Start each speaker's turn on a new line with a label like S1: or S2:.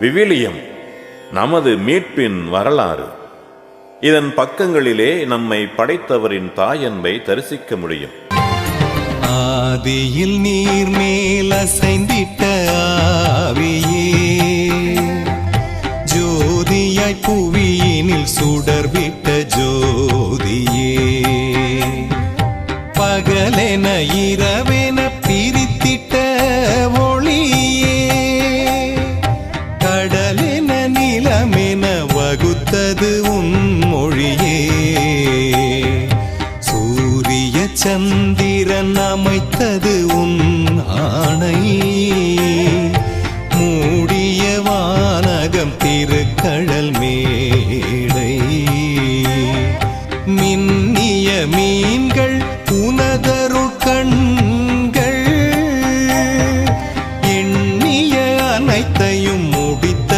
S1: விவிலியம் நமது மீட்பின் வரலாறு. இதன் பக்கங்களிலே நம்மை படைத்தவரின் தாயன்பை தரிசிக்க முடியும்.
S2: ஆதியில் நீர் மேல் அசைந்திட்ட ஆவியே ஜோதியாய் புவியினில் சுடர்விட்ட ஜோதியே. பகலென இரவென உள்ளது உன் மொழியே சூரிய சந்திரன் அமைத்தது உன் ஆணை. மூடிய வானகம் திருக்கழல் மேடை. மின்னிய மீன்கள் உனதரு கண்கள். எண்ணிய அனைத்தையும் முடித்த